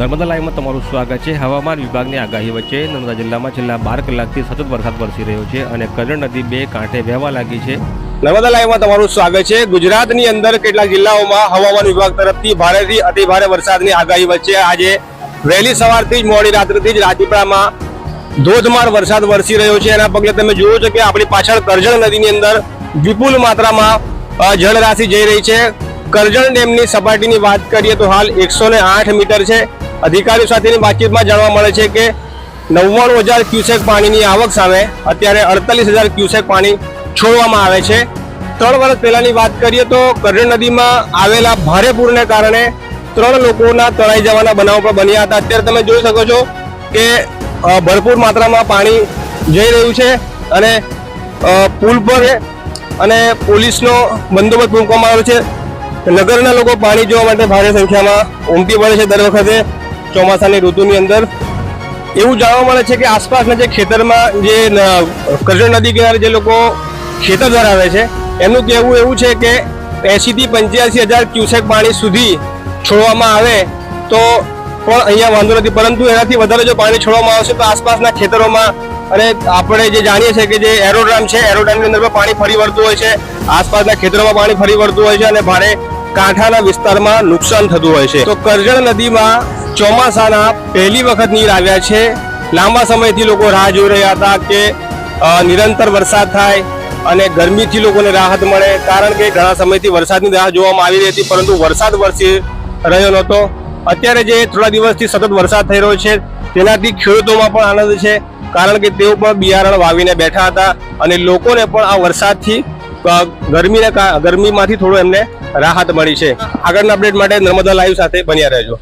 નર્મદા લાઈવમાં તમારું સ્વાગત છે. હવામાન વિભાગની આગાહી વચ્ચે નર્મદા જિલ્લામાં છેલ્લા બાર કલાકથી સતત વરસાદ વરસી રહ્યો છે અને કરણ નદી બે કાંઠે વહેવા લાગી છે. નર્મદા લાઈવમાં તમારું સ્વાગત છે. ગુજરાતની અંદર કેટલાક જિલ્લાઓમાં હવામાન વિભાગ તરફથી ભારેથી અતિ ભારે વરસાદની આગાહી વચ્ચે આજે વહેલી સવારથી જ મોડી રાત્રિથી જ રાજપીપળામાં ધોધમાર વરસાદ વરસી રહ્યો છે. એના પગલે તમે જુઓ છો કે આપણી પાછળ કરજણ નદીની અંદર વિપુલ માત્રામાં જળરાશિ જઈ રહી છે. કરજણ ડેમની સપાટીની વાત કરીએ તો હાલ એકસો મીટર છે. અધિકારીઓ સાથેની વાતચીતમાં જાણવા મળે છે કે નવ્વાણું હજાર ક્યુસેક પાણીની આવક સામે અત્યારે અડતાલીસ હજાર ક્યુસેક પાણી છોડવામાં આવે છે. ત્રણ વર્ષ પહેલાની વાત કરીએ તો કરજણ નદીમાં આવેલા ભારે પૂરને કારણે ત્રણ લોકોના તણાઈ જવાના બનાવો પણ બન્યા હતા. અત્યારે તમે જોઈ શકો છો કે ભરપૂર માત્રામાં પાણી જઈ રહ્યું છે અને પુલ પર અને પોલીસનો બંદોબસ્ત મૂકવામાં આવ્યો છે. નગરના લોકો પાણી જોવા માટે ભારે સંખ્યામાં ઉમટી પડે છે દર વખતે. ચોમાસાની ઋતુની અંદર એવું જાણવા મળે છે કે આસપાસના જે ખેતરમાં જે કરજણ નદી કિનારે જે લોકો ખેતર ધરાવે છે, એમનું કહેવું એવું છે કે એંશીથી પંચ્યાસી હજાર ક્યુસેક પાણી સુધી છોડવામાં આવે તો પણ અહીંયા વાંધો નથી. પરંતુ એનાથી વધારે જો પાણી છોડવામાં આવશે તો આસપાસના ખેતરોમાં અને આપણે જે જાણીએ છીએ કે જે એરોડ્રામ છે, એરોડ્રામની અંદર પાણી ફરી વળતું હોય છે. આસપાસના ખેતરોમાં પાણી ફરી વળતું હોય છે અને ભારે કાંઠાના વિસ્તારમાં નુકસાન થતું હોય છે. તો કરજણ નદીમાં ચોમાસાના પહેલી વખત નીર આવ્યા છે. લાંબા સમયથી લોકો રાહ જોઈ રહ્યા હતા કે નિરંતર વરસાદ થાય અને ગરમીથી લોકોને રાહત મળે. કારણ કે ઘણા સમયથી વરસાદની રાહ જોવામાં આવી રહી હતી, પરંતુ વરસાદ વરસી રહ્યો નહોતો. અત્યારે જે થોડા દિવસથી સતત વરસાદ થઈ રહ્યો છે, તેનાથી ખેડૂતોમાં પણ આનંદ છે. કારણ કે તેઓ પણ બિયારણ વાવીને બેઠા હતા અને લોકોને પણ આ વરસાદથી ગરમીને ગરમીમાંથી થોડું એમને રાહત મળી છે. આગળના અપડેટ માટે નર્મદા લાઈવ સાથે બન્યા રહેજો.